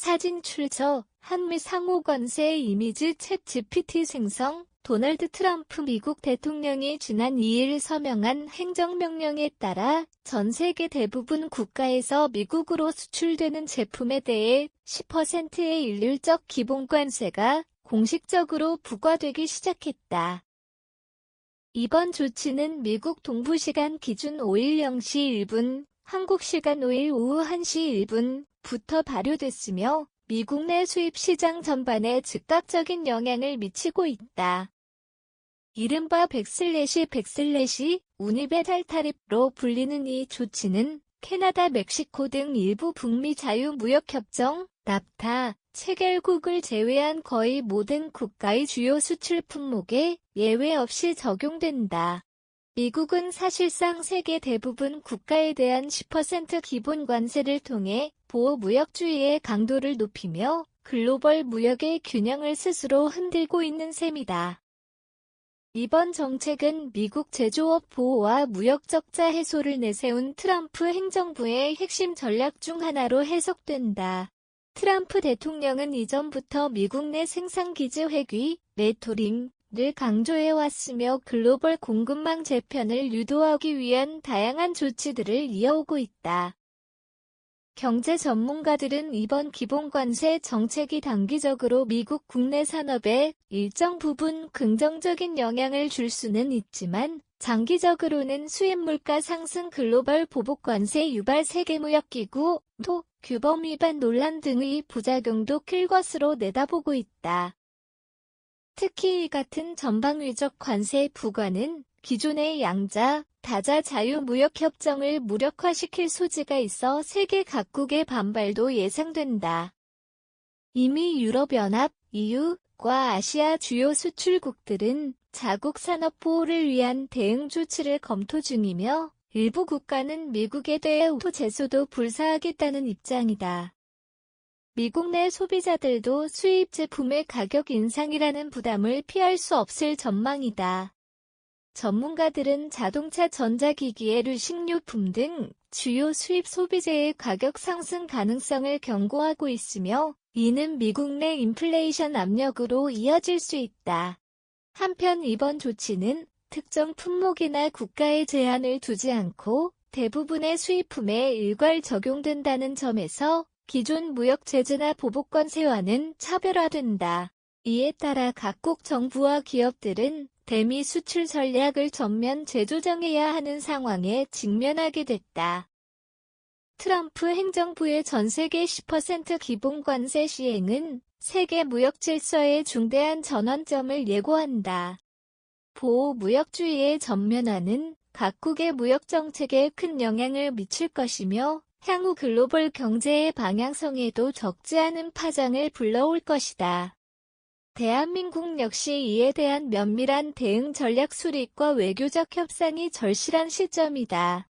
사진 출처 한미 상호 관세 이미지 챗 GPT 생성 도널드 트럼프 미국 대통령이 지난 2일 서명한 행정명령에 따라 전 세계 대부분 국가에서 미국으로 수출되는 제품에 대해 10%의 일률적 기본관세가 공식적으로 부과되기 시작했다. 이번 조치는 미국 동부시간 기준 5일 0시 1분, 한국시간 5일 오후 1시 1분 부터 발효됐으며 미국 내 수입 시장 전반에 즉각적인 영향을 미치고 있다. 이른바 백슬래시 백슬래시 우니베탈 타립로 불리는 이 조치는 캐나다, 멕시코 등 일부 북미 자유무역협정, 납타, 체결국을 제외한 거의 모든 국가의 주요 수출 품목에 예외 없이 적용된다. 미국은 사실상 세계 대부분 국가에 대한 10% 기본 관세를 통해 보호 무역주의의 강도를 높이며 글로벌 무역의 균형을 스스로 흔들고 있는 셈이다. 이번 정책은 미국 제조업 보호와 무역 적자 해소를 내세운 트럼프 행정부의 핵심 전략 중 하나로 해석된다. 트럼프 대통령은 이전부터 미국 내 생산기지 회귀, 레토링 을 강조해왔으며 글로벌 공급망 재편을 유도하기 위한 다양한 조치들을 이어오고 있다. 경제 전문가들은 이번 기본관세 정책이 단기적으로 미국 국내 산업에 일정 부분 긍정적인 영향을 줄 수는 있지만 장기적으로는 수입물가 상승 글로벌 보복관세 유발 세계무역기구 도 규범 위반 논란 등의 부작용도 클 것으로 내다보고 있다. 특히 이 같은 전방위적 관세 부과는 기존의 양자, 다자 자유무역협정을 무력화시킬 소지가 있어 세계 각국의 반발도 예상된다. 이미 유럽연합, EU과 아시아 주요 수출국들은 자국 산업 보호를 위한 대응 조치를 검토 중이며 일부 국가는 미국에 대해 우호 제소도 불사하겠다는 입장이다. 미국 내 소비자들도 수입 제품의 가격 인상이라는 부담을 피할 수 없을 전망이다. 전문가들은 자동차 전자기기의 식료품 등 주요 수입 소비재의 가격 상승 가능성을 경고하고 있으며 이는 미국 내 인플레이션 압력으로 이어질 수 있다. 한편 이번 조치는 특정 품목이나 국가에 제한을 두지 않고 대부분의 수입품에 일괄 적용된다는 점에서 기존 무역 제재나 보복관세와는 차별화된다. 이에 따라 각국 정부와 기업들은 대미 수출 전략을 전면 재조정해야 하는 상황에 직면하게 됐다. 트럼프 행정부의 전 세계 10% 기본 관세 시행은 세계 무역 질서의 중대한 전환점을 예고한다. 보호 무역주의의 전면화는 각국의 무역 정책에 큰 영향을 미칠 것이며 향후 글로벌 경제의 방향성에도 적지 않은 파장을 불러올 것이다. 대한민국 역시 이에 대한 면밀한 대응 전략 수립과 외교적 협상이 절실한 시점이다.